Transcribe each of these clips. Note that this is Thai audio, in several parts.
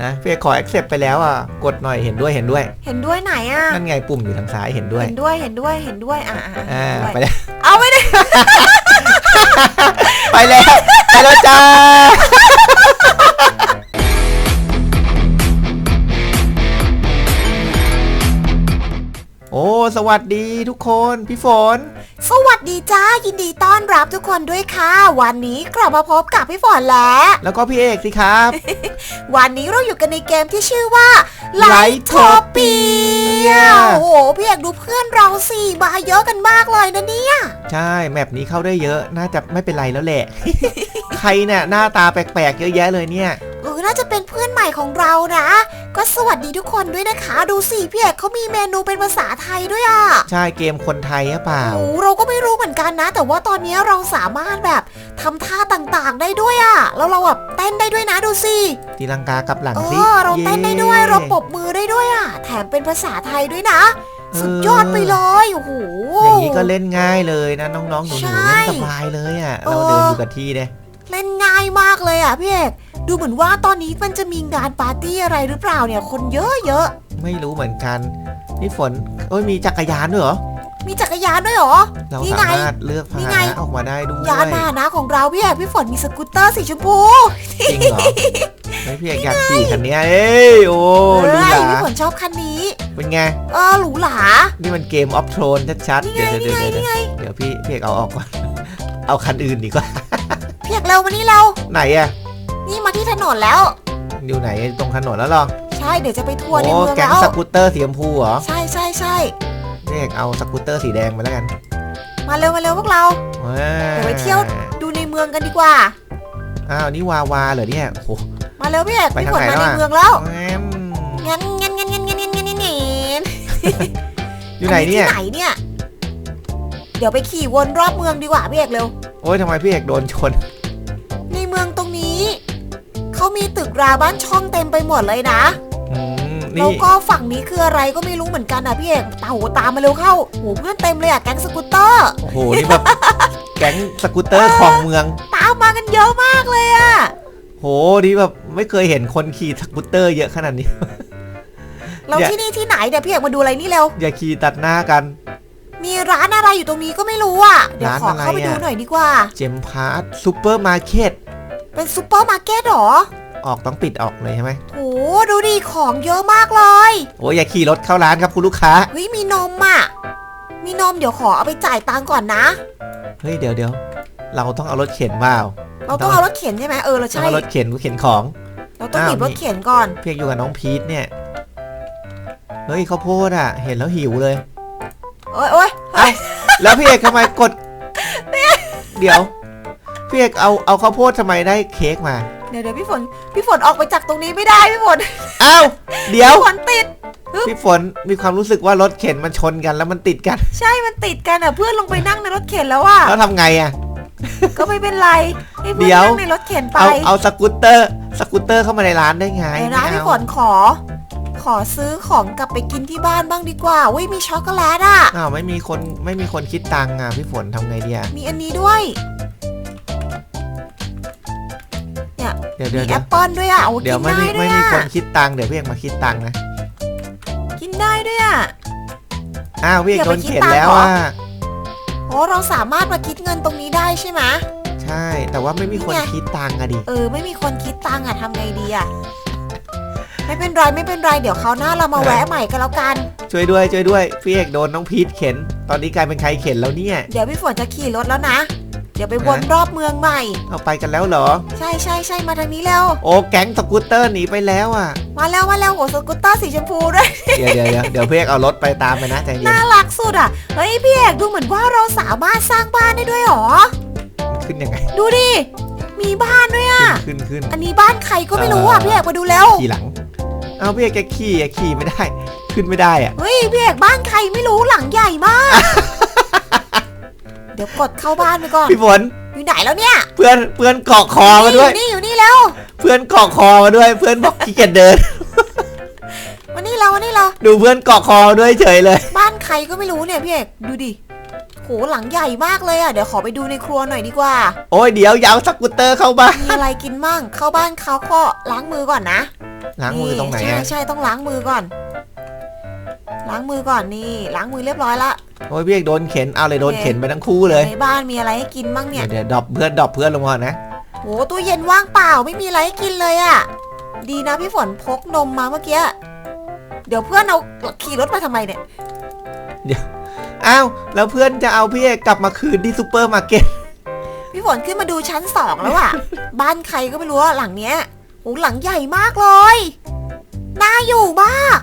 นะพี่เอกขอ accept ไปแล้วอะ กดหน่อยเห็นด้วยเห็นด้วย เห็นด้วยไหนอะ นั่นไงปุ่มอยู่ทางซ้ายเห็นด้วย เห็นด้วยเห็นด้วยเห็นด้วยอ่าอ่า อ่าไปแล้ว เอาไม่ได้ ไปแล้ว ไปแล้วจ้า สวัสดีทุกคนพี่ฝน สวัสดีจ้ายินดีต้อนรับทุกคนด้วยค่ะ วันนี้กลับมาพบกับพี่ฝนแล้ว แล้วก็พี่เอกสิครับ วันนี้เราอยู่กันในเกมที่ชื่อว่า Lightopia โอ้โหพี่อยากดูเพื่อนเราสิมาเยอะกันมากเลยนะเนี่ย ใช่แมปนี้เข้าได้เยอะน่าจะไม่เป็นไรแล้วแหละ ใครเนี่ยหน้าตาแปลกๆเยอะแยะเลยเนี่ยเออน่าจะเป็นเพื่อนใหม่ของเรานะ ก็สวัสดีทุกคนด้วยนะคะ ดูสิพี่เอกเขามีเมนูเป็นภาษาไทยด้วยอะใช่เกมคนไทยหรือเปล่า โอ้เราก็ไม่รู้เหมือนกันนะ แต่ว่าตอนนี้เราสามารถแบบทำท่าต่างๆได้ด้วยอะ่ะแล้วเราแบบเต้นได้ด้วยนะดูสิตีลังกากลับหลังเอสิอเราเต้นได้ด้วยย้เราปรบมือได้ด้วยอะ่ะแถมเป็นภาษาไทยด้วยนะเออสุดยอดไปเลยโอ้โหอย่างนี้ก็เล่นง่ายเลยนะน้องๆหนูใช่ๆเล่นสบายเลยอะเออเราเดินอยู่กับที่เนี่ยเล่นง่ายมากเลยอะพี่เอก ดูเหมือนว่าตอนนี้มันจะมีงานปาร์ตี้อะไรหรือเปล่าเนี่ย คนเยอะเยอะไม่รู้เหมือนกัน นี่ฝนเอ้ยมีจักรยานด้วยเหรอๆมีจักรยานด้วยเหรอ เรานี่สาไงมารถเลือกพานี่หไง นะออกมาได้ด้วยยานพาหนะของเราพี่เอกพี่ฝนมีสกูตเตอร์สีชมพูจริงเหรอไม่พี่เอกอยากขี่คันเนี้ยเอ้ยโอ้เฮ้หรูยหราพี่ฝนชอบคันนี้ เป็นไง เออหรูหรา นี่มันเกมออฟโทนชัดๆ นี่ไงเดี๋ยวเดี๋ยวนี่เดี๋ยวไงเดี๋ยวนี่ไงเดี๋ยวพี่พี่เอกเอาออกก่อน เอาคันอื่นดีกว่า เพียกเร็วมานี่เราไหนอะ นี่มาที่ถนนแล้ว อยู่ไหนตรงถนนแล้วเหรอ ใช่เดี๋ยวจะไปทัวร์ในโอ้เมืองแก๊งแล้วสกูตเตอร์สีชมพูเหรอใช่ใช่ใช่พี่เอกเอาสกูตเตอร์สีแดงมาแล้วกันมาเร็วมาเร็วพวกเราว้าเดี๋ยวไปเที่ยวดูในเมืองกันดีกว่า อ้าวนี่วาวาเหรอเนี่ยโอ้โห มาเร็วพี่เอกไปพี่ทางฝนไหนมาในแล้วอะ เมืองแล้วแอมงั้นงั้นงั้นงั้นงั้นงั้นงั้นงั้นงั้นอยู่ไหนเนี่ย ที่ไหนเนี่ย เดี๋ยวไปขี่วนรอบเมืองดีกว่าพี่เอกเร็วโอ้ยทำไมพี่เอกโดนชนในเมืองตรงนี้ เขามีตึกราบ้านช่องเต็มไปหมดเลยนะอืมแล้นี่วก็ฝั่งนี้คืออะไรก็ไม่รู้เหมือนกันอะพี่เอกเต่าตามมาเร็วเข้าโหเพื่อนเต็มเลยอะแก๊งสกูตเตอร์ โอ้โหนี่แบบ แก๊งสกูตเตอร์ของเมือง ตามมากันเยอะมากเลยอะโหนี่แบบไม่เคยเห็นคนขี่สกูตเตอร์เยอะขนาดนี้ เราอย่าที่นี่ที่ไหนเดี๋ยวพี่เอกมาดูอะไรนี่เร็ว อย่าขี่ตัดหน้ากัน มีร้านอะไรอยู่ตรงนี้ก็ไม่รู้อะเดี๋ยวร้านขออะไรเข้าไปดูอะ หน่อยดีกว่า เจมพาร์ทซูเปอร์มาร์เก็ต เป็นซูเปอร์มาร์เก็ตเหรอ ออกต้องปิดออกเลยใช่ไหมโหดูดิของเยอะมากเลยโอ้ยอย่าขี่รถเข้าร้านครับคุณลูกค้า เฮ้ยมีนมอะ มีนมเดี๋ยวขอเอาไปจ่ายตังค์ก่อนนะ เฮ้ยเดี๋ยวเดี๋ยวเราต้องเอารถเข็นเปล่าเราต้องเอารถเข็นใช่ไหมเออเราต้องใช่เอารถเข็นกูเข็นของ เราต้องอ้าวหยิบรถนี่เข็นก่อน เพียกอยู่กับน้องพีทเนี่ย เฮ้ยข้าวโพดอะ เห็นแล้วหิวเลย โอ้ยโอ้ยเอ้า แล้วพี่เอกทำไมกด เดี๋ยว พี่เอกเอาเอาข้าวโพดทำไมได้เค้กมา เดี๋ยวเดี๋ยวพี่ฝน พี่ฝนออกไปจากตรงนี้ไม่ได้พี่ฝนอ้าวเดี๋ยว พี่ฝนติด พี่ฝนมีความรู้สึกว่ารถเข็นมันชนกันแล้วมันติดกัน ใช่มันติดกันอะเพื่อนลงไปนั่งในรถเข็นแล้วอะแล้วทำไงอะ ก็ไม่เป็นไรให้เพื่เดี๋อนยว นั่งในรถเข็นไปเอาเอาสกูตเตอร์สกูตเตอร์เข้ามาในร้านได้ไงเดี๋ยวนะไม่พี่เอาฝนขอ ขอซื้อของกลับไปกินที่บ้านบ้างดีกว่าอุ้ยมีช็อกโกแลตอะ อ้าวไม่มีคนไม่มีคนคิดตังค์อะพี่ฝนทำไงดีอะมีอันนี้ด้วย เดี๋ยวเดี๋ยวมีเดี๋แอยวปเปิลด้วยอะโอ้เดี๋ยวกินไม่ได้มีด้วไม่ยมีอะคนคิดตังค์เดี๋ยวพี่เอกมาคิดตังค์นะกินได้ด้วยอะอ้าวพี่เอกเดี๋ยวโดไปนคิดเข็นตังค์แล้วเหรออะโอ้เราสามารถมาคิดเงินตรงนี้ได้ใช่ไหมใช่แต่ว่าไม่มีคนนี่ไงคิดตังค์อะดิเออไม่มีคนคิดตังค์อะทำไงดีอะไม่เป็นไรไม่เป็นไรเดี๋ยวคราวหน้าเรามาแวะใหม่ก็แล้วกันช่วยด้วยช่วยด้วยพี่เอกโดนน้องพีทเข็นตอนนี้กลายเป็นใครเข็นแล้วเนี่ยเดี๋ยวพี่ฝนจะขี่รถแล้วนะเดี๋ยวไปวนรอบเมืองใหม่ เอาไปกันแล้วเหรอ ใช่ใช่ใช่มาทางนี้เร็วโอ้แก๊งสกูตเตอร์หนีไปแล้วอะ มาแล้วมาแล้วโหสกูตเตอร์สีชมพูด้วย เดี๋ยวเดี๋ยวเดี๋ยวเดี๋ยวพี่เอกเอารถไปตามไปนะใจเย็นน่ารักสุดอะ เฮ้ยพี่เอกดูเหมือนว่าเราสามารถสร้างบ้านได้ด้วยเหรอ ขึ้นยังไง ดูดิ มีบ้านด้วยอะ ขึ้นขึ้น อันนี้บ้านใครก็ไม่รู้อะพี่เอกมาดูแล้วขี่หลัง เอาพี่เอกแกขี่อะขี่ไม่ได้ ขึ้นไม่ได้อะ เฮ้ยพี่เอกบ้านใครไม่รู้หลังใหญ่มาก เดี๋ยวกดเข้าบ้านไปก่อนพี่ฝนอยู่ไหนแล้วเนี่ยเพื่อนเพื่อนเกาะคอมาด้วยนี่อยู่นี่แล้วเพื่อนเกาะคอมาด้วย เพื่อนบอกขี้เกียจเดินมานี่เรามานี่เราดูเพื่อนเกาะคอมาด้วยเฉยเลย บ้านใครก็ไม่รู้เนี่ยพี่เอกดูดิโหหลังใหญ่มากเลยอะเดี๋ยวขอไปดูในครัวหน่อยดีกว่า โอ้ยเดี๋ยวอยาวสกูตเตอร์เข้าบ้านมีอะไรกินมั่งเข้าบ้านเขาก็ล้างมือก่อนนะล้างมือตรงไหนใช่อะใช่ต้องล้างมือก่อน ล้างมือก่อนนี่ล้างมือเรียบร้อยละโอ้ยพี่เอกโดนเข็นเอาเลยโดนเข็นไปทั้งคู่เลยในบ้านมีอะไรให้กินบ้างเนี่ยเดี๋ยวเดี๋ยวดรอปเพื่อนดรอปเพื่อนลงมานะโหตู้เย็นว่างเปล่าไม่มีอะไรให้กินเลยอะดีนะพี่ฝนพกนมมาเมื่อกี้เดี๋ยวเพื่อนเอาขี่รถมาทำไมเนี่ยอ้าวแล้วเพื่อนจะเอาพี่เอกกลับมาคืนที่ซูเปอร์มาร์เก็ตพี่ฝนขึ้นมาดูชั้นสองแล้วอะบ้านใครก็ไม่รู้อะหลังเนี้ยโหหลังใหญ่มากเลยน่าอยู่มาก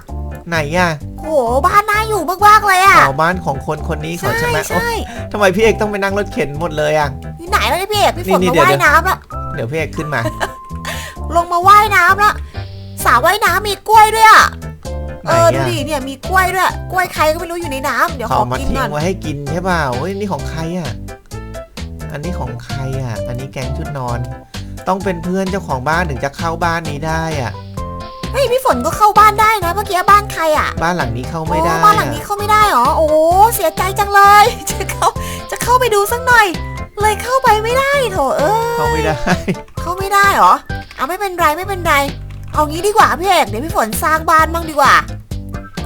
ไหนอะโหบ้านน่าอยู่มากๆเลยอะอ๋อบ้านของคนคนนี้เขาใช่ไหมโอ๊ะใช่ทำไมพี่เอกต้องไปนั่งรถเข็นหมดเลยอะอยู่ไหนแล้วเนี่ยพี่เอกพี่ฝนนี่มาเดี๋ยวว่ายน้ำแล้วเดี๋ยวพี่เอกขึ้นมา ลงมาว่ายน้ำแล้วสระว่ายน้ำมีกล้วยด้วยอะไหนเออดูอะดิเนี่ยมีกล้วยด้วยกล้วยใครก็ไม่รู้อยู่ในน้ำเดี๋ยวขเขาอเอามากินทิ้ก่อนงไว้ให้กินใช่เปล่าเฮ้ยนี่ของใครอะอันนี้ของใครอะ อันนี้แกงชุดนอน ต้องเป็นเพื่อนเจ้าของบ้านถึงจะเข้าบ้านนี้ได้อะ เฮ้ยพี่ฝนก็เข้าบ้านได้นะเมื่อกี้บ้านใครอะบ้านหลังนี้เข้าไม่ได้โอ้บ้านหลังนี้อะเข้าไม่ได้เหรอโอ้เสียใจจังเลย จะเข้าจะเข้าไปดูสักหน่อย เลยเข้าไปไม่ได้โถเออเข้าไม่ได้ เข้าไม่ได้เหรอเอาไม่เป็นไรไม่เป็นไรเอางี้ดีกว่าพี่เอกเดี๋ยวพี่ฝนสร้างบ้านบ้างดีกว่า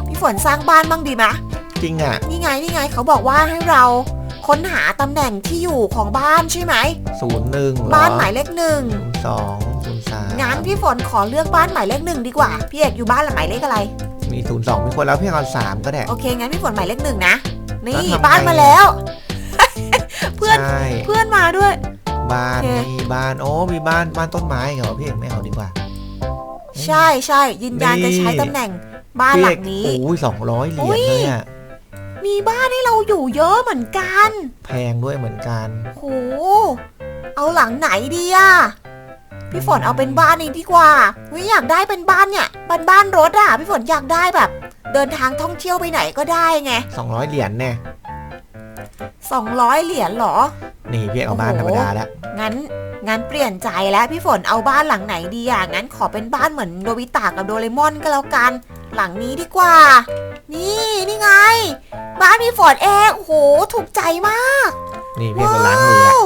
พี่ฝนสร้างบ้านบ้างดีไหมจริงอะนี่ไงนี่ไงเขาบอกว่าให้เราค้นหาตำแหน่งที่อยู่ของบ้านใช่ไหมศูนย์หนึ่งบ้านหมายเลขหนึ่งศูนย์สอง ศูนย์สามงั้นพี่ฝนขอเลือกบ้านหมายเลขหนึ่งดีกว่า พี่เอกอยู่บ้านหมายเลขอะไร มีศูนย์สองมีคนแล้วพี่เอาสามก็ได้ โอเคงั้นพี่ฝนหมายเลขหนึ่งนะ นี่แล้วทำไง บ้านมาแล้ว เพื่อนใช่เพื่อนมาด้วย บ้านโอเค มีบ้านโอ้มีบ้านบ้านต้นไม้เหรอพี่เอกไม่เอาดีกว่า ใช่ใช่ยืนยันนี่ จะใช้ตำแหน่งบ้านหลังนี้โอ้ยสองร้อยเหรียญอุ๊ยเลยอะมีบ้านให้เราอยู่เยอะเหมือนกันแพงด้วยเหมือนกัน โหเอาหลังไหนดีอะ พี่ฝนเอาเป็นบ้านนี้ดีกว่าวิอยากได้เป็นบ้านเนี่ยบ้านบ้านรถอะพี่ฝนอยากได้แบบ เดินทางท่องเที่ยวไปไหนก็ได้ไงสองร้อยเหรียญแน่200เหรียญเหรอ นี่พี่เอกเอาบ้านธรรมดาแล้วงั้นงั้นเปลี่ยนใจแล้วพี่ฝนเอาบ้านหลังไหนดีอะงั้นขอเป็นบ้านเหมือนโดบิตะกับโดเรมอนก็แล้วกัน หลังนี้ดีกว่า นี่นี่ไง บ้านพี่ฝนเองโอ้โหถูกใจมาก นี่พี่เอกก็ล้างมือแล้ว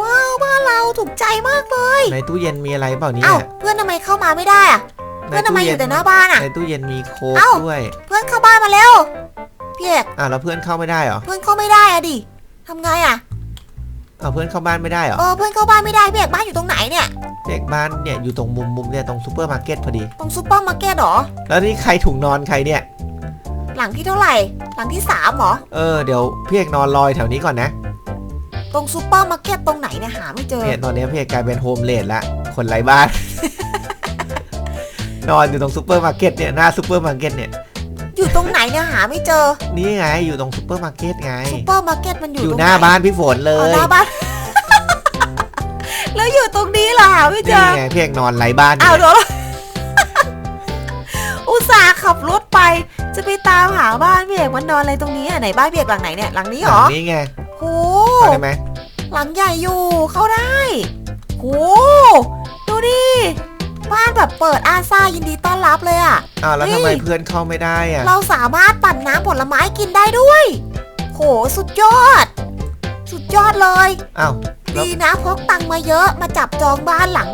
ว้าวบ้านเราถูกใจมากเลยในตู้เย็นมีอะไรเปล่าเนี่เอ้ายเพื่อนทำไมเข้ามาไม่ได้อะเพื่อนทำไมอยู่แต่หน้าบ้านอะในตู้เย็นมีโค้กเอ้าด้วย เพื่อนเข้าบ้านมาเร็วพี่เอกอะแล้วเพื่อนเข้าไม่ได้เหรอเพื่อนเข้าไม่ได้อะดิทำไงอะเอาเพื่อนเข้าบ้านไม่ได้เหรอเออเพื่อนเข้าบ้านไม่ได้พี่เอกบ้านอยู่ตรงไหนเนี่ยพี่เอกบ้านเนี่ยอยู่ตรงมุมมุมเนี่ยตรงซูเปอร์มาร์เก็ตพอดีตรงซูเปอร์มาร์เก็ตเหรอแล้วนี่ใครถุงนอนใครเนี่ยหลังที่เท่าไหร่ หลังที่สามเหรอ เออ เดี๋ยวพี่เอกนอนลอยแถวนี้ก่อนนะ ตรงซูเปอร์มาร์เก็ตตรงไหนเนี่ยหาไม่เจอเนี่ยตอนนี้พี่เอกกลายเป็นโฮมเลดละ คนไร้บ้าน นอนอยู่ตรงซูเปอร์มาร์เก็ตเนี่ยหน้าซูเปอร์มาร์เก็ตเนี่ย อยู่ตรงไหนเนี่ยหาไม่เจอนี่ไงอยู่ตรงซูเปอร์มาร์เก็ตไง ซูเปอร์มาร์เก็ตมันอยู่อยู่ตรงหน้าบ้านพี่ฝนเลเอายหน้าบ้าน แล้วอยู่ตรงนี้เหรอหาไม่เจนี่อไงพี่เอกนอนไร้บ้านอ้าวเนี่ยเดี๋ยว อุตส่าห์ขับรถไป จะไปตามหาบ้านพี่เอกมันนอนอะไรตรงนี้อะไหนบ้านพี่เอกหลังไหนเนี่ยหลังนี้หเหรลัองนี้ไงโหเข้าได้ไหมหลังใหญ่อยู่เข้าได้โหดูดิบ้านแบบเปิดอาซายินดีต้อนรับเลยอะอ้าวแล้วเฮ้ยทำไมเพื่อนเข้าไม่ได้อะเราสามารถปั่นน้ำผลไม้กินได้ด้วย โห สุดยอด สุดยอดเลย อ้าว แล้ว ดีนะพกตังค์มาเยอะมาจับจองบ้านหลัง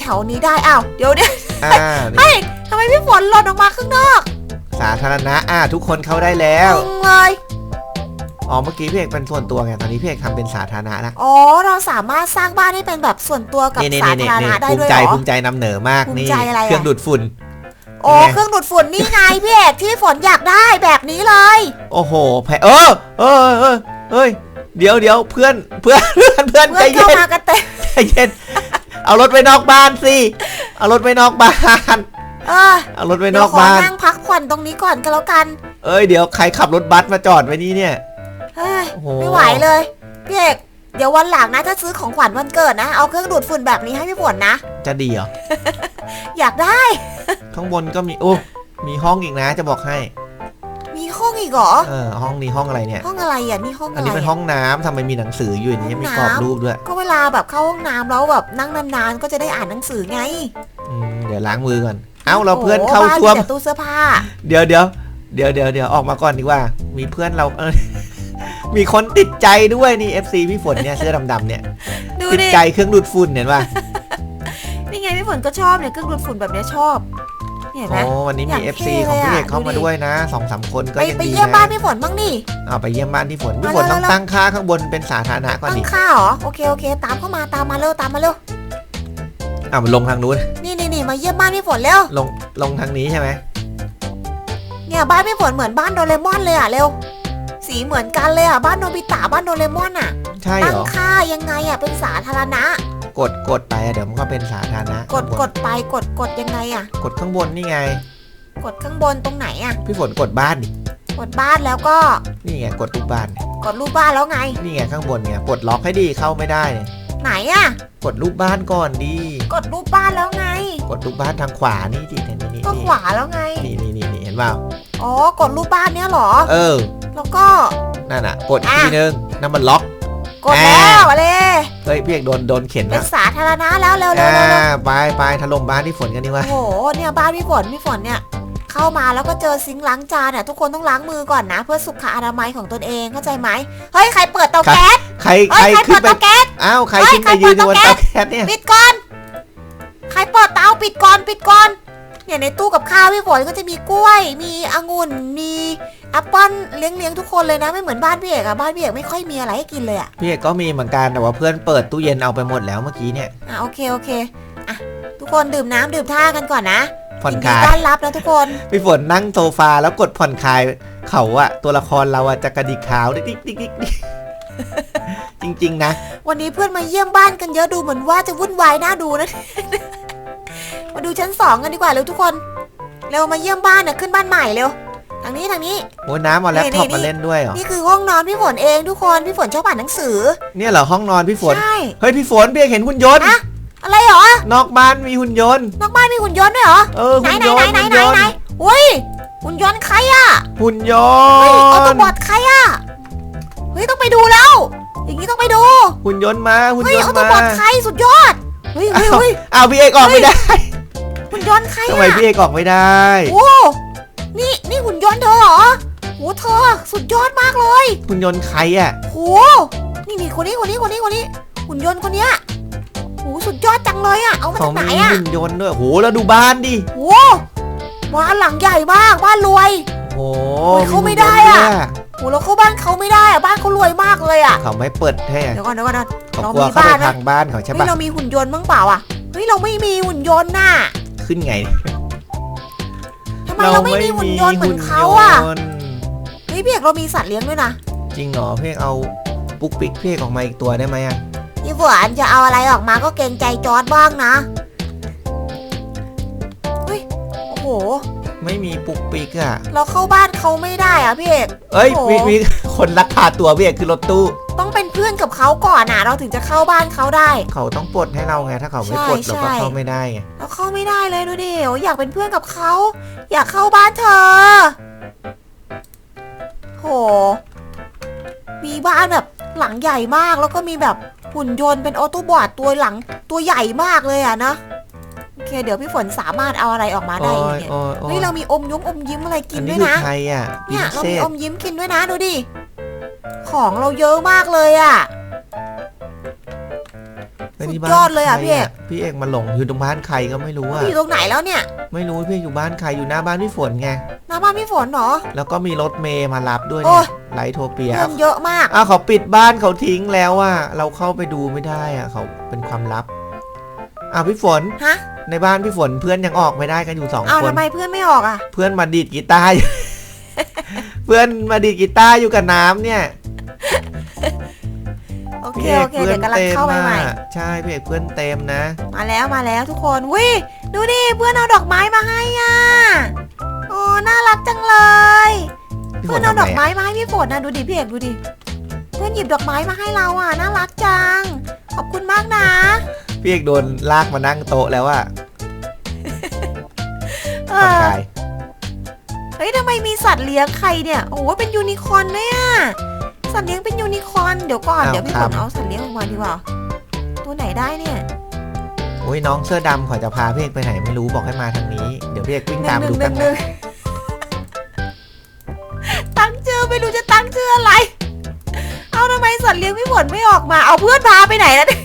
แถวๆนี้ได้อ้าวเดี๋ยวเดี๋ยวอ่านี่เฮ้ยทำไมพี่ฝนหล่นออกมาข้างนอก สาธารณะอ่าทุกคนเข้าได้แล้วจริงเลยอ๋อเมื่อกี้พี่เอกเป็นส่วนตัวไงตอนนี้พี่เอกทำเป็นสาธารณะละอ๋อเราสามารถสร้างบ้านให้เป็นแบบส่วนตัวกับนี่นี่สานี่ธารนี่ณะได้ภูด้มิวยใจเหรอ ภูมิใจนำเหนอมากภูมินี่ใจอะไรอะ เครื่องดูดฝุ่น โอ้นี่ไง เครื่องดูดฝุ่นนี่ไงพี่เอกที่ฝนอยากได้แบบนี้เลย โอ้โหแพเออเออเออเฮ้ยเดี๋ยวเดี๋ยวเพื่อนเพื่อนเพื่อนเพื่อนเพื่ใจอนเข้าเย็นมากันเต็มใจเย็น เอารถไปนอกบ้านสิเอารถไปนอกบ้าน เออเอารถไปนเดี๋ยอวกขอบ้าน นั่งพักผ่อนตรงนี้ก่อนก็แล้วกัน เอ้ยเดี๋ยวใครขับรถบัสมาจอดไว้นี่เนี่ย เฮ้ย โอ้โห ไม่ไหวเลยพี่เอกเดี๋ยววันหลังนะถ้าซื้อของขวัญวันเกิดนะ เอาเครื่องดูดฝุ่นแบบนี้ให้พี่ฝนนะ จะดีเหรอ อยากได้ ข้างบนก็มี โอ้ มีห้องอีกนะจะบอกให้ มีห้องอีกเหรอ เออ ห้องนี้ห้องอะไรเนี่ย ห้องอะไรอะ นี่ห้องอัอะนไรนี้เป็นห้องน้ำทำไมมีหนังสืออยู่ในนี้ยังมีกรอบรูปด้วยก็เวลาแบบเข้าห้องน้ำแล้วแบบนั่งนานๆ ก็จะได้อ่านหนังสือไง อืมเดี๋ยวล้างมือก่อน เอ้าเราเพื่อนโโหเข้าบ้นท่วมแต่ตู้เสื้อผ้า เดี๋ยวเดี๋ยวเดี๋ยวเดี๋ยวเดี๋ยวออกมาก่อนดีกว่า มีเพื่อนเราเออมีคนติดใจด้วยนี่ FC พี่ฝนเนี่ยเสื้อดำๆเนี่ยดูติดดิใจเครื่องดูดฝุ่นเห็นป่ะนี่ไงพี่พี่ฝนก็ชอบเนี่ยเครื่องดูดฝุ่นแบบเนี้ยชอบเนี่ยเห็นไหมโอ้วันนี้อย่ามีง FC เท่ของพี่เลยเออะกเข้ามาดูดิด้วยนะสองสามคนก็ไปยังไปดีเยี่ยมบ้านนะพี่ฝนบ้างดิเอาไปเยี่ยมบ้านพี่ฝนมาพี่ฝนแล้วต้องแล้วตั้งค่าข้างบนเป็นสาธารณะก่อนตั้ดิงค่าเหรอโอเคโอเค ตามเข้ามาตามมาเร็วตามมาเร็วอะมันลงทางนู้นนี่นี่นี่ มาเยี่ยมบ้านพี่ฝนเร็ว ลงลงทางนี้ใช่ไหมเนี่ยบ้านพี่ฝนเหมือนบ้านโดเรมอนเลยอะเร็ว สีเหมือนกันเลยอะบ้านโนบิตะบ้านโดเรมอนอะ ใช่ตั้เหงรอค่ายังไงอะเป็นสาธารณะ กดกดไปอะเดี๋ยวมันก็เป็นสาธารณะกดข้างบนกดไปกดกดยังไงอะ กดข้างบนนี่ไง กดข้างบนตรงไหนอะ พี่ฝนกดบ้านดิกดบ้านแล้วก็นี่ไงกดรูปบ้านเนี่ยกดรูปบ้านแล้วไง นี่ไงข้างบนไงปลดล็อกให้ดีเข้าไม่ได้เนี่ยไหนอะ กดรูปบ้านก่อนดี กดรูปบ้านแล้วไง กดรูปบ้านทางขวานี่ดินี่นี่ก็นี่ขวาแล้วไง นี่นี่นี่นี่เห็นเปล่าอ๋อกดรูปบ้านเนี้ยเหรอ เออ แล้วก็ นั่นน่ะ กดอีกอะทีนึงนั่นมันล็อก กดแล้วเลยเฮ้ยพี่เอกโดนโดนเข็นเป็นนะสาธารณะแล้วเร็วเร็วอ่าเร็วไปไปถล่มบ้านที่ฝนกันดีกว่าโอ้โหเนี่ยบ้านพี่ฝนพี่ฝนเนี่ยเข้ามาแล้วก็เจอซิงค์ล้างจานเนี่ยทุกคนต้องล้างมือก่อนนะ เพื่อสุขอนามัยของตนเองเข้าใจไหมเฮ้ยใครเปิดเตาแก๊สใครเฮ้ใครยใครขึ้เปินดไปเตาแก๊สอ้าวใครเฮ้ยขึ้นไปใครยืนเปิอยู่บดนเตาเตาแก๊สแก๊สเนี่ยปิดก่อน ใครเปิดเตาปิดก่อนปิดก่อนเนี่ยในตู้กับข้าวพี่ฝนก็จะมีกล้วย มีองุ่น มีแอปเปิ้ลเลี้ยงเลี้ยงทุกคนเลยนะ ไม่เหมือนบ้านพี่เอกอะบ้านพี่เอกไม่ค่อยมีอะไรให้กินเลยอะพี่เอกก็มีเหมือนกันแต่ว่าเพื่อนเปิดตู้เย็นเอาไปหมดแล้วเมื่อกี้เนี่ยอะโอเคโอเคอะทุกคนดื่มน้ำดื่มท่ากันก่อนนะผ่อนยินคดีลายต้อนรับนะทุกคนพี่ฝนนั่งโซฟาแล้วกดผ่อนคลายเขาอะตัวละครเราอะจะกระดิกเท้าดิ๊กดิ๊กดิ๊กดิ๊กดิ๊ก จริง ๆ นะ วันนี้เพื่อนมาเยี่ยมบ้านกันเยอะดูเหมือนว่าจะวุ่นวายน่าดูนะ มาดูชั้นสองกันดีกว่าเร็วทุกคนเร็วมาเยี่ยมบ้านเนี่ยขึ้นบ้านใหม่เร็วทางนี้ทางนี้ โอ้ยน้ำเอาแล็ปท็อปนี่นี่มาเล่นด้วยเหรอ นี่คือห้องนอนพี่ฝนเองทุกคนพี่ฝนชอบอ่านหนังสือ เนี่ยเหรอห้องนอนพี่ฝน ใช่ เฮ้ยพี่ฝนพี่เอกเห็นหุ่นยนต์อะอะไรเหรอ นอกบ้านมีหุ่นยนต์ นอกบ้านมีหุ่นยนต์ด้วยเหรอ เออไหนหุ่นไหนยนไหนต์ไหนหุ่นไหนยนไหนต์อุ้ยหุ่นยนต์ใครอะหุ่นยเฮ้ยออโตนต์บอท หุ่นยนต์มาหุ่นเฮ้ยยนออต์โตมาบอทใครสุดยอด เฮ้ยเฮ้ยเฮ้ยอ้าวพี่เอกออกไม่ได้หุ่นยนต์ใครทำไมอะพี่เอกออกไม่ได้ โอ้นี่นี่หุ่นยนต์เธอเหรอโหเธอสุดยอดมากเลยหุ่นยนต์ใครอะโหนี่นี่คนนี้คนนี้คนนี้คนนี้ หุ่นยนต์คนเนี้ยโหสุดยอดจังเลยอะเอามาเขาจากไหนมีอะหุ่นยนต์ด้วยโหแล้วดูบ้านดิโหบ้านหลังใหญ่มากบ้านรวย โหเฮ้ยเข้าไม่ได้อะ โหเราเข้าบ้านเขาไม่ได้อะบ้านเขารวยมากเลยอะเขาไม่เปิดให้เดี๋ยวก่อนเดี๋ยวก่อนนะเขาเรากลัวมีเข้าไปบ้านนะทางบ้านเขาใช่เฮ้ยปะเรามีหุ่นยนต์บ้างเปล่าอะเฮ้ยเราไม่มีหุ่นยนต์น่ะขึ้นไงทำไมเราไม่มีหุ่นยนต์เหมือนเขาอะหุ่นยนต์เฮ้ยพี่เอกเรามีสัตว์เลี้ยงด้วยนะจริงเหรอพี่เอกเอาปุ๊กปิ๊กพี่เอกออกมาอีกตัวได้ไหมอะพี่ฝนจะเอาอะไรออกมาก็เกรงใจจอร์ดบ้างนะเฮ้ยโอ้โห ไม่มีปุ๊กปิ๊กอะ เราเข้าบ้านเขาไม่ได้อะพี่เอกเอ้ยโอ้โหมีมีคนลักพาตัวพี่เอกคือรถตู้ ต้องเป็นเพื่อนกับเขาก่อนอะเราถึงจะเข้าบ้านเขาได้ เขาต้องปลดให้เราไง ถ้าเขาไม่ใช่ปลดเราก็ใช่ เข้าไม่ได้ไงเราเข้าไม่ได้เลยดูดิโอ้ยอยากเป็นเพื่อนกับเขา อยากเข้าบ้านเธอ โห มีบ้านแบบหลังใหญ่มากแล้วก็มีแบบหุ่นยนต์เป็นออโต้บอทตัวหลังตัวใหญ่มากเลยอะนะโอ เคเดี๋ยวพี่ฝนสามารถเอาอะไรออกมาได้โอ้อีกยเนี่ยโอ้ยโอ้เฮ้ยยเรามีอมยุ้มอมยิ้มอะไรกิอันนด้นี้วยคือนะใครอะพิเนี่ยนเราเซมีสอมยิ้มกินด้วยนะดูดิของเราเยอะมากเลยอะฮ้นี่สุดยอดเลยอะบ้านพี่เอกใครพี่เอกมาหลงอยู่ตรงบ้านใครก็ไม่รู้อะอยู่ตรงไหนแล้วเนี่ย ไม่รู้พี่เอกอยู่บ้านใครอยู่หน้าบ้านพี่ฝนไงหน้าบ้านพี่ฝนเหรอแล้วก็มีรถเมย์มารับด้วยโอ้เนี่ยยไลท์โทเปียเงินเยอะมากอ้าวเขาปิดบ้านเขาทิ้งแล้วอะเราเข้าไปดูไม่ได้อะเขาเป็นความลับ อ้าวพี่ฝน ฮะในบ้านพี่ฝนเพื่อนยังออกไม่ได้กันอยู่สองเอาคน ทำไมเพื่อนไม่ออกอะเพื่อนมาดีดกีตาร์อยู่ เพื่อนมาดีดกีตาร์อยู่กับน้ำเนี่ยโอเค พี่เอโอกเคเพื่อเดี๋นยวกำลังเต็มเข้าไปใหม่อะใช่พี่เอกเพื่อนเต็มนะ มาแล้วมาแล้วทุกคนวิดูดิเพื่อนเอาดอกไม้มาให้อะโอ้น่ารักจังเลย พี่ฝเพื่อนนเอาทำดอกไงไม้อะมาให้พี่ฝนนะดูดิพี่เอกดูดิเพื่อนหยิบดอกไม้มาให้เราอะน่ารักจัง ขอบคุณมากนะ พี่เอกโดนลากมานั่งโต๊ะแล้วอะเอผ่อนอคลายเฮ้ยทำไมมีสัตว์เลี้ยงใครเนี่ย โอ้โหเป็นยูนิคอร์นด้วยอะสัตว์เลี้ยงเป็นยูนิคอร์นเดี๋ยวก่อนเดี๋ยวพี่ฝนเอาสัตว์เลี้ยงออกมาดีกว่าตัวไหนได้เนี่ยโอ้ยน้องเสื้อดำเขาจะพาพี่เอกไปไหนไม่รู้บอกให้มาทางนี้ เดี๋ยวพี่เอกวิ่งหนึ่ตามงหนึ่ดูงหกันึ่นงหนึ่งตั้งชื่อไม่รู้จะตั้งชื่ออะไร เอาทำไมสัตว์เลี้ยงพี่ฝนไม่ออกมา เอาเพื่อนพาไปไหนแล้วเนี่ย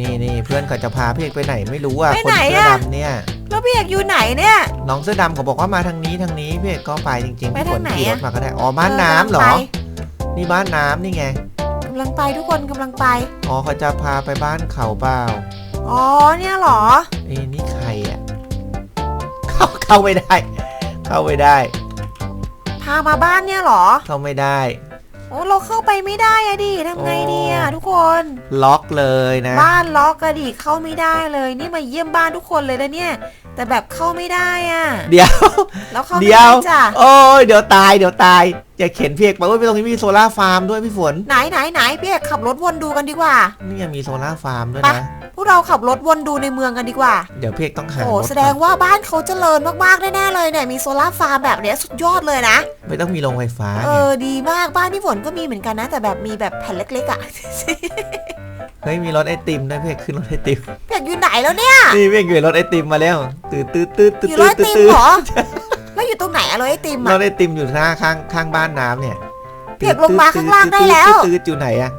นนี่นี่เพื่อนเขาจะพาพี่เอกไปไหนไม่รู้อะ ไปคนไหนเสื้ออะ ดำเนี่ย แล้วพี่เอกอยู่ไหนเนี่ย น้องเสื้อดำเขาบอกว่ามาทางนี้ทางนี้พี่เอกก็ไปจริงๆไปพี่ฝทานงไหนขี่รอะถมาก็ได้ อ๋อบ้านน้ำเหรอกำลังนี่บ้านน้ำนี่ไงไปกำลังไปทุกคนกำลังไป อ๋อเขาจะพาไปบ้านเขาเปล่า อ๋อเนี่ยเหรอ เอ้นี่ใครอะ เข้าเข้าไม่ได้ เข้าไม่ได้ พามาบ้านเนี่ยเหรอ เข้าไม่ได้ โอ้เราเข้าไปไม่ได้อะดิทำไงดีอะทุกคนล็อกเลยนะ บ้านล็อกอะดิเข้าไม่ได้เลย นี่มาเยี่ยมบ้านทุกคนเลยนะเนี่ย แต่แบบเข้าไม่ได้อะเดี๋ยว แล้วเข้าไม่เดี๋ยได้ว จ้ะโอ้ยเดี๋ยวตาย เดี๋ยวตาย อย่าเข็นพี่เอกไปโอ้ยตรงนี้มีโซล่าร์ฟาร์มด้วยพี่ฝน ไหนไหนไหนพี่เอกขับรถวนดูกันดีกว่า นี่ยังมีโซล่าร์ฟาร์มด้วยไป นะ พวกเราขับรถวนดูในเมืองกันดีกว่า เดี๋ยวพี่เอกต้องหาโอ้รถแสดงว่าบ้านเขาเจริญมากๆแน่ๆเลยเนี่ยมีโซลาร์ฟาร์มแบบเนี้ยสุดยอดเลยนะ ไม่ต้องมีโรงไฟฟ้าเอไงอดีมากบ้านพี่ฝนก็มีเหมือนกันนะ แต่แบบมีแบบแผ่นเล็กๆอะ เฮ้ยมีรถไอติมด้วยพี่เอกขึ้นรถไอติมพี่เอกอยู่ไหนแล้วเนี่ย นี่พี่เอกอยู่ในรถไอติมมาแล้วตื่นตื่นตื่นตื่นอยู่ตื่ร้นอยติมตื่นเหรอ แล้วอยู่ตรงไหนอะร้อยไอติมรอะ ถไอติมอยู่หน้าข้างข้างบ้านน้ำเนี่ยพี่เอกลงมาข้างล่างได้แล้ว ตื่นอยู่ไหนอะ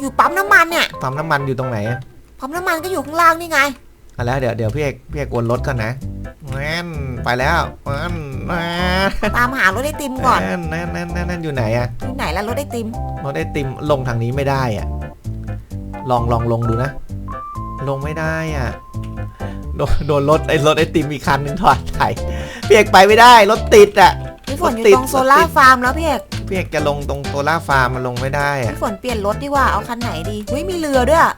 อยู่ปั๊มน้ำมันเนี่ยปั๊มน้ำมันอยู่ตรงไหนอะปั๊มน้ำมันก็อยู่ข้างล่างนี่ไงอะแล้วเดี๋ยวเดี๋ยวพี่เอกพี่เอกวนรถก่อนนะแน่นไปแล้วแน่นแน่นตามหารถไอติมก่อนแน่นแน่นแน่นแน่นแน่นอยู่ไหนอะอยู่ไหนแล้วรถไอติมรถไอติมลงทางนี้ไม่ได้อะ ลองลองลงดูนะ ลงไม่ได้อะโดนโดนรถไอรถไอติมอีกคันหนึ่งถอดไถพี่เอกไปไม่ได้รถติดอะพี่ฝนอยู่รถติดตรงโซลาร์ฟาร์มแล้วพี่เอกพี่เอกจะลงตรงโซล่าร์ฟาร์มมันลงไม่ได้อะพี่ฝนเปลี่ยนรถดีกว่าเอาคันไหนดีเฮ้ยมีเรือด้วยอะ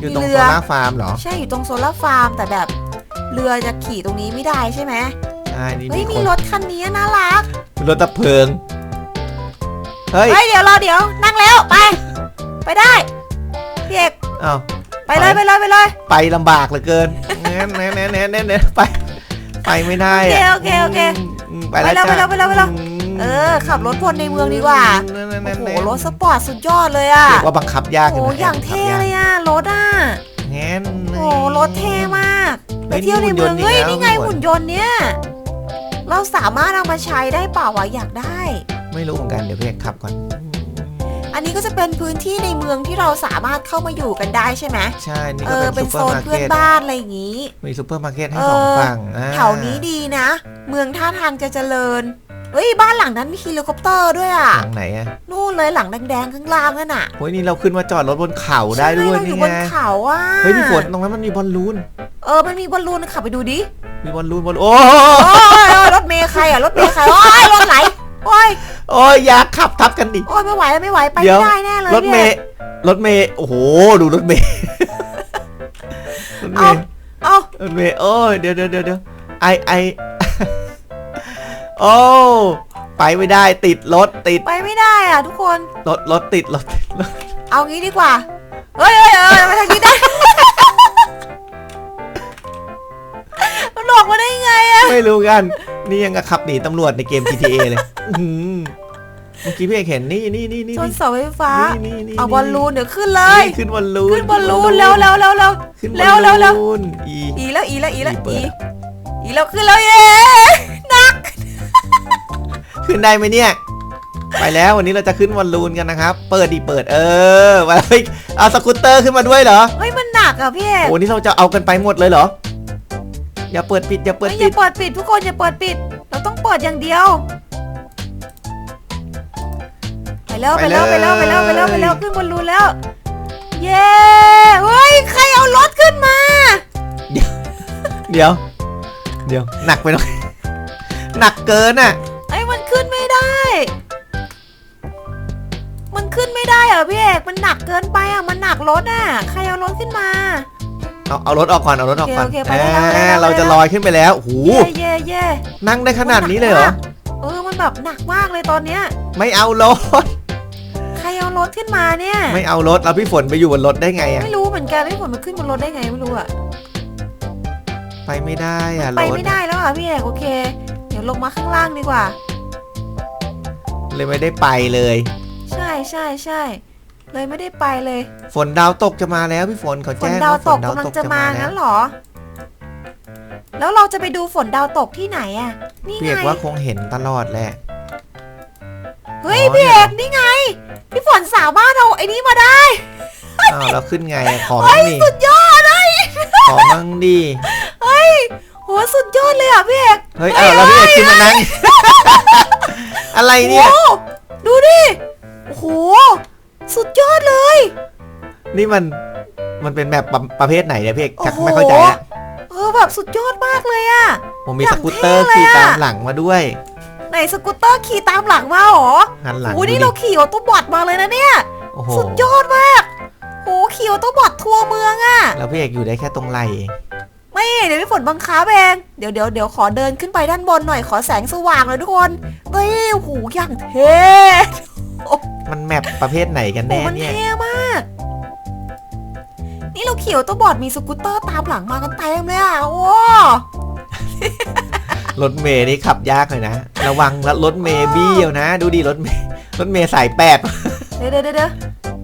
อยู่ตรงมีโซเรือล่าร์ฟาร์มเหรอ ใช่อยู่ตรงโซลาร์ฟาร์มแต่แบบเรือจะขี่ตรงนี้ไม่ได้ใช่ไหมใช่นี่เฮ้ยมีมีคนรถคันนี้น่ารักรถดับเพลิงเฮ้ยเฮ้ยเดี๋ยวรอเดี๋ยวนั่งแล้วไป ไปได้พี่เอกอ้าวไปเลยไปเลยไปเลยไปลำบากเหลือเกินแน่แน่แน่แน่แน่แน่ไปไปไม่ได้อะโอเคโอเคโอเค อืมไปแล้วไปแล้วจ้ะไปแล้วไปแล้วมเออ ขับรถวนในเมืองดีกว่าแน่แน่โอ้แน่โหแน่รถสปอร์ตสุดยอดเลยอะเรียกว่าบังคับยากโอ้นะอย่างเท่เลยอะรถอะแง่น โอ้รถเท่มากไปฮ้เที่ยวในเมืองหุ่เฮ้ยต์นี่ไงแล้วหุ่นยนต์เนี่ยเราสามารถเอามาใช้ได้เปล่าวะอยากได้ ไม่รู้เหมือนกันเดี๋ยวพี่เอกขับก่อน อันนี้ก็จะเป็นพื้นที่ในเมืองที่เราสามารถเข้ามาอยู่กันได้ใช่ไหมใช่นี่เอก็อเป็เป็นนซูโซเปอร์นมาร์เพื่อนเก็ตบ้านอะไรอย่างนี้ มีซูเปอร์มาร์เก็ตให้เออสองฝั่งอ่าแถวนี้ดีนะ เมืองท่าทางจะเจริญเฮ้ยบ้านหลังนั้นมีเฮลิคอปเตอร์ด้วยอะหลังไหนอะนู่นเลยหลังแดงๆข้างล่างนั่นน่ะโอ้ยนี่เราขึ้นมาจอดรถบนเขาได้ด้วยใช่เราอนี่ยู่บไงนเขาอะเฮ้ยพี่ฝนตรงนั้นมันมีบอลลูน เออมันมีบอลลูนขับไปดูดิมีบอลลูนบอลโอ้โอ้ยโอ้ยรถเมย์ใครอะรถเมย์ใครโอ้ยรถไหล โอ้ยโอ้ยอยากขับทับกันดิโอ้ยไม่ไหวแล้วไม่ไหวไปเดี๋ยวไม่ได้แน่เลยรถเมนี่ยย์รถเมย์โอ้โหดูรถเมย์รถเมเอาย์เอารถเมย์โอ้ยเดี๋ยวเดี๋ยวเดี๋ยวเดี๋ยวไอไอโอ้ไปไม่ได้ติดรถติดไปไม่ได้อะทุกคนรถรถติดรถติดรถเอางี้ดีกว่าเฮ้ยเฮ้ยเฮ้ยมาทางนี้ได้ มันหลอกมาได้ยังไงอะไม่รู้กัน นี่ยังกับขับหนีตำรวจในเกม GTA เลยอื้อหือเมื่อกี้พี่เอกเห็นนี่นี่นี่นี่ชนเสาไฟฟ้านี่นี่ เอาบอลลูนเดี๋ยวขึ้นเลยนี่ขึ้นบอลลูนขึ้นบอลลูนเร็วเร็วเร็วเร็วขึ้นบเร็อวลเร็วเร็วลูนอี อีแล้วอีแล้วอีแล้วอีเปิอีดอีแล้วขึ้นแล้วเย้ขึ้นได้ไหมเนี่ย ไปแล้ววันนี้เราจะขึ้นบอลลูนกันนะครับ เปิดดิเปิดเออมาเฮ้ยเอาสกูตเตอร์ขึ้นมาด้วยเหรอ เฮ้ยมันหนักอะพี่เอกโอ้นี่เราจะเอากันไปหมดเลยเหรอ อย่าเปิดปิดอย่าเปิดเฮ้ยอปิย่าดเปิดปิดทุกคนอย่าเปิดปิด เราต้องเปิดอย่างเดียว ไปแล้วไปแล้วไปแล้วไปแล้วไปแล้วไปแล้วขึ้นบนรูนแล้ว เย้เฮ้ยใครเอารถขึ้นมา เดี๋ยว เดี๋ยวหนักไปหน่อย หนักเกินอะ ไอ้ยมันขึ้นไม่ได้ มันขึ้นไม่ได้เหรอพี่เอก มันหนักเกินไปอะ มันหนักรถอะ ใครเอารถขึ้นมา เอาเอารถออกก่อนเอารถออกก่อนโอเคโอเคไปได้แล้วไปได้แล้ว อ่าเราจะลอยขึ้นไปแล้วโอ้โหเย่เย่เย่นั่งได้ขนาดนี้เลยเหรอ เออมันแบบหนักมากเลยตอนเนี้ย ไม่เอารถ ใครเอารถขึ้นมาเนี่ย ไม่เอารถแล้วพี่ฝนไปอยู่บนรถได้ไงอะไม่รู้เหมือนกันพี่ฝนมันขึ้นบนรถได้ไงไม่รู้อะไปไม่ได้อะรไปถไม่ได้แล้วอะพี่เอกโอเค เดี๋ยวลงมาข้างล่างดีกว่า เลยไม่ได้ไปเลย ใช่ใช่ใช่ เลยไม่ได้ไปเลย ฝนดาวตกจะมาแล้วพี่ฝนเขาฝนแจ้งดาวว่าฝตนกดาวกำลังตกจะจะมามาแล้งั้วนเหรอ แล้วเราจะไปดูฝนดาวตกที่ไหนอะ นี่พี่ไงเอกว่าคงเห็นตลอดแหละ เฮ้ยอ๋อ พี่เนี่เอยกนี่ไง พี่ฝนสามารถเอาไอ้นี้มาได้อ้าวเราขึ้นไงอะขอมั่งดิสุดยอดเลยขอมั่งดิโหสุดยอดเลยอะพี่เอกเฮ้ยเอ้าแล้วพี่เอกขึ้นมานั่งอะไรเนี่ยโอ้ดูดิโอ้โห สุดยอดเลย นี่มันมันเป็นแบบประประเภทไหนเนี่ยพี่เอกชักโอ้โหไม่เข้าใจละเออแบบสุดยอดมากเลยอะผมมีอสย่างกูตเตอร์เท่เลยขี่อะตามหลังมาด้วยไหนสกูตเตอร์ขี่ตามหลังมาเหรอหันหลังโอ้ดูนี่ดิเราขี่ออโต้บอทมาเลยนะเนี่ยโอ้โหสุดยอดมากโอ้ขี่ออโต้บอททัวร์เมืองอะแล้วพี่เอกอยู่ได้แค่ตรงไหล่เองไม่เดี๋ยวพี่ฝนบังคับเองเดี๋ยวเดี๋ยวเดี๋ยวขอเดินขึ้นไปด้านบนหน่อยขอแสงสว่างเลยทุกคนเฮ้ยโอ้โหอย่างเท่ มันแมปประเภทไหนกันโอ้แน่มันเนี่ย เท่มาก นี่เราขี่ออโต้บอทมีสกูตเตอร์ตามหลังมากันเต็มเลยอะ โอ้ รถเมย์นี่ขับยากเลยนะ ระวังแล้วรถเมย์เบี้ยวนะ ดูดิรถเมย์รถเมย์สายแปด เดี๋ยวเดี๋ยวเดี๋ยว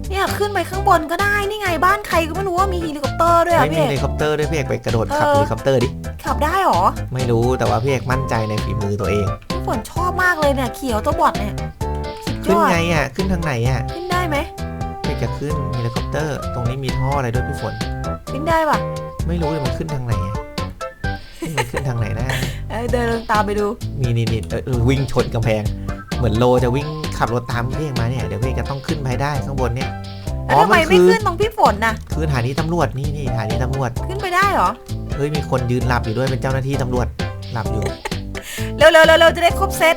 เนี่ยขึ้นไปข้างบนก็ได้ นี่ไงบ้านใครก็ไม่รู้ว่ามีเฮลิคอปเตอร์ด้วยอะไม่มีพี่เฮเอลิกคอปเตอร์ด้วยพี่เอกไปกระโดดขับเออ เฮลิคอปเตอร์ดิ ขับได้เหรอ ไม่รู้แต่ว่าพี่เอกมั่นใจในฝีมือตัวเองพี่ฝนชอบมากเลยเนี่ยขี่ออโต้บอทเนี่ยสุดย ขึ้นอดไงอะ ขึ้นทางไหนอะ ขึ้นได้ไหมพี่เอกจะขึ้นเฮลิคอปเตอร์ ตรงนี้มีท่ออะไรด้วยพี่ฝน ขึ้นได้ปะไม่รู้เลยมันขึ้นทางไหนอะมันขึ้นทางไหนนะเอ้ยเดินตามไปดู นี่นี่นี่เออเออวิ่งชนกำแพง เหมือนโลจะวิ่งขับรถตามพี่เอกมาเนี่ย เดี๋ยวพี่เอกจะต้องขึ้นไปให้ได้ข้างบนเนี่ยแล้วทำไมไม่คือขึ้นตรงพี่ฝนน่ะ คือสถานีตำรวจนี่นี่สถานีตำรวจ ขึ้นไปได้เหรอ เฮ้ยมีคนยืนหลับอยู่ด้วยเป็นเจ้าหน้าที่ตำรวจหลับอยู่ เร็วเร็วเร็วเร็วจะได้ครบเซต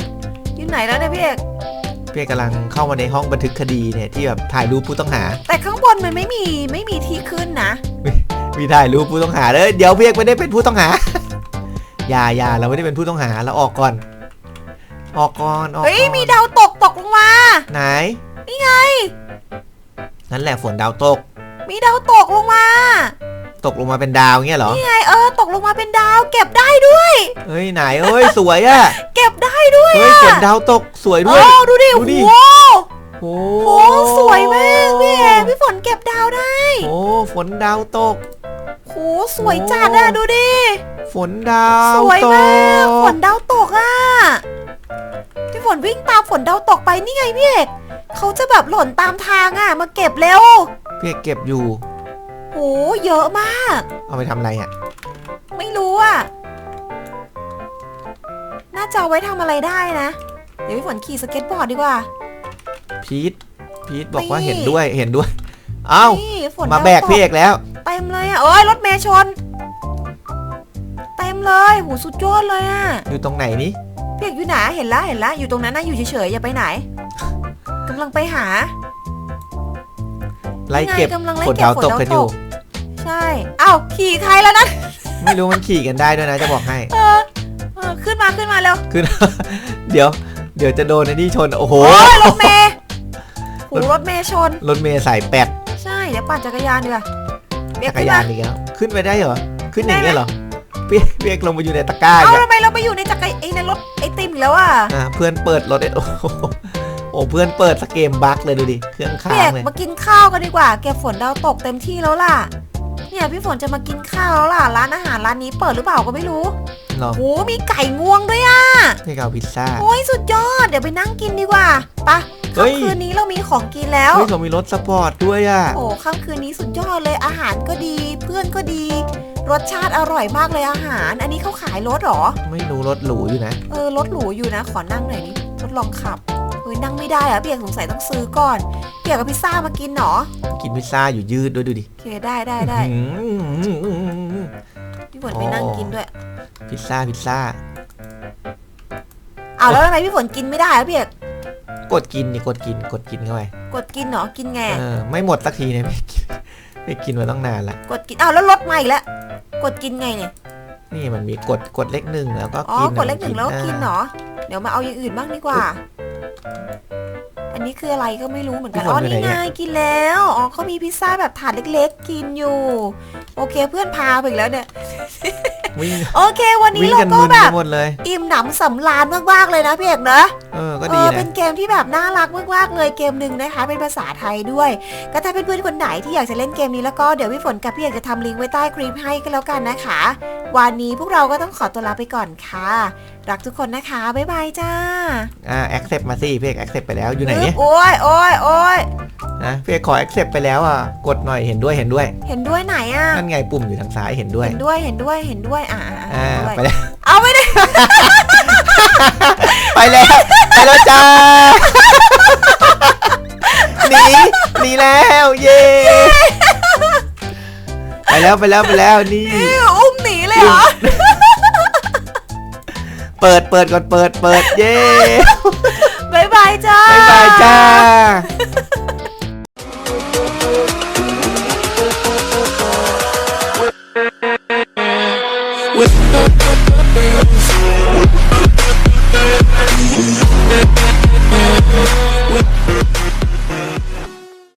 อยู่ไหนแล้วเนี่ยพี่เอกพี่ เอกกำลังเข้ามาในห้องบันทึกคดีเนี่ยที่แบบถ่ายรูปผู้ต้องหา แต่ข้างบนมันไม่มีไม่มีที่ขึ้นนะ มีถ่ายรูปผู้ต้องหาเลยเดี๋ยวพี่เอกไม่ได้เป็นผู้ต้องหา อย่าอย่าเราไม่ได้เป็นผู้ต้องหาเราออกก่อน ออกก่อนออกเฮ้ยก่อนมีดาวตกตกลงมา ไหนนี่ไง นั่นแหละฝนดาวตก มีดาวตกลงมา ตกลงมาเป็นดาวเงี้ยเหรอ นี่ไงเออตกลงมาเป็นดาวเก็บได้ด้วย เฮ้ยไหนเฮ้ยสวยอะเก็บได้ด้วยเฮ้ยฝนดาวตกสวยโอ้ด้วยดูดิดูดิ โอ้โอ้โหสวยมากพี่เอกพี่ฝนเก็บดาวได้โอ้ฝนดาวตก โหสวยจัดอะดูดิ ฝนดาวสวยตมากกฝนดาวตกอะพี่ฝนวิ่งตามฝนดาวตกไปนี่ไงพี่เอกเขาจะแบบหล่นตามทางอะ มาเก็บเร็วพี่เอกเก็บอยู่ โหเยอะมาก เอาไปทำอะไรอะไม่รู้อะ น่าจะเอาไว้ทำอะไรได้นะ เดี๋ยวพี่ฝนขี่สเก็ตบอร์ดดีกว่า พีทพีทบอกว่านี่ เห็นด้วยเห็นด้วย เอ้า นี่ฝนมาดวแบกพี่เอกแล้ว เต็มเลยอะเอ้ยรถเมย์ชน เต็มเลยโหสุดยอดเลยอะอยู่ตรงไหนนี่พี่เอกอยู่ไหนเห็นแล้วเห็นแล้วอยู่ตรงนั้นนะอยู่เฉยๆอย่าไปไหนกำลังไปหา ไล่เก็บนี่ไงกำลังไล่ฝนเก็บดาวตกฝนดาวกันอยู่ตกใช่เอ้าขี่ใครแล้วนะไม่รู้มันขี่กันได้ด้วยนะจะบอกให้ เออเออขึ้นมาขึ้นมาเร็วคือ เดี๋ยว เดี๋ยวจะโดนไอ้นี่ชน โอ้โห โอ้ยรถเมย์โหรถเมย์ชน รถเมย์สายแปดใช่เดี๋ยวปั่นจักรยานดีกว่าเบียจักกรขึ้นยานมาอีกแล้วขึ้นไปได้เหรอ ขึ้นอย่างได้ไหมเงี้ยเหรอพี่พี่เอกลงไปอยู่ในตะกร้าเอ้าอีกแล้วทำไมเราไปอยู่ในจักรไอ้ในรถไอติมอีกแล้วอะอะเพื่อนเปิดรถไอ้โอ้โหโอ้เพื่อนเปิดสเกมบั๊กเลยดูดิ เครื่องค้าพี่เองกเลย มากินข้าวกันดีกว่าเก็บฝนดาวตกเต็มที่แล้วล่ะ เนี่ยพี่ฝนจะมากินข้าวแล้วล่ะ ร้านอาหารร้านนี้เปิดหรือเปล่าก็ไม่รู้เหรอโหมีไก่งวงด้วยอะพี่เอาพิซซ่า โอ้ยสุดยอด เดี๋ยวไปนั่งกินดีกว่าไปะเฮ้ย ค่ำคืนนี้เรามีของกินแล้ว เฮ้ยเขามีรถสปอร์ตด้วยอะ โอ้ค่ำคืนนี้สุดยอดเลย อาหารก็ดี เพื่อนก็ดี รสชาติอร่อยมากเลยอาหาร อันนี้เขาขายรถเหรอ ไม่รู้รถหรูอยู่นะ เออ รถหรูอยู่นะ ขอนั่งหน่อยดิทดลองขับเฮ้ยนั่งไม่ได้อะพี่เอกสงสัยต้องซื้อก่อนพี่เอกกับพิซซ่ามากินเหรอกินพิซซ่าอยู่ยืดด้วยดูดิโอเคได้ได้ได้อืมพี่ฝนไปนั่งกินด้วยพิซซ่าพิซซ่า อ้าวแล้วทำไมพี่ฝนกินไม่ได้อะพี่เอกกดกินนี่กดกินกดกินเข้าไปกดกินเหรอกินไงเออไม่หมดสักทีเนี่ยไม่กินไม่กินมาตั้งนานละกดกินอ้าวแล้วรถมาอีกแล้วกดกินไงเนี่ยนี่มันมีกดกดเลขหนึ่งแล้วก็อ๋อกินกดเลขหนึ่งแล้วก็กินเหรอะอเดี๋ยวมาเอาอย่างอื่นบ้างดีกว่า อันนี้คืออะไรก็ไม่รู้เหมือนกันพี่ฝอ๋นออยู่ไหนนี่เนี่ไงยกินแล้ว อ๋อเขามีพิซซ่าแบบถาดเล็ก ๆ กินอยู่ โอเคเพื่อนพาไปอีกแล้วเนี่ยวิ่งโอเค วันนี้วิ่งเรากันก็มึนแบไปบหมดเลยอิ่มหนำสำราญมากๆเลยนะพี่เอกนะเออก็เอดีอนะเป็นเกมที่แบบน่ารักมากๆเลยเกมหนึ่งนะคะ เป็นภาษาไทยด้วย ก็ถ้าเพื่อนๆคนไหนที่อยากจะเล่นเกมนี้แล้วก็เดี๋ยวพี่ฝนกับพี่เอกจะทำลิงก์ไว้ใต้คลิปให้ก็แล้วกันนะคะ วันนี้พวกเราก็ต้องขอตัวลาไปก่อนค่ะ รักทุกคนนะคะ บ๊ายบายจ้า อ่า accept มาสิพี่เอก accept ไปแล้วอยู่ไหนเนี่ยโอ้ยโอ้ยโอ้ยนะพี่เอกขอ accept ไปแล้วอะกดหน่อยเห็นด้วยเห็นด้วยเห็นด้วยไหนอะ นั่นไงปุ่มอยู่ทางซ้ายเห็นด้วย เห็นด้วย เห็นด้วย เห็นด้วย อ่าอ่าอ่าอ่าไปแล้วเอาไม่ได้ ไปแล้ว ไปแล้วจ้า หนี หนีแล้ว เย้ ไปแล้วไปแล้วไปแล้วนี่ อุ้มหนีเลยเหรอ เปิดเปิดก่อนเปิดเปิดเย้บายบายจ้าบายบายจ้า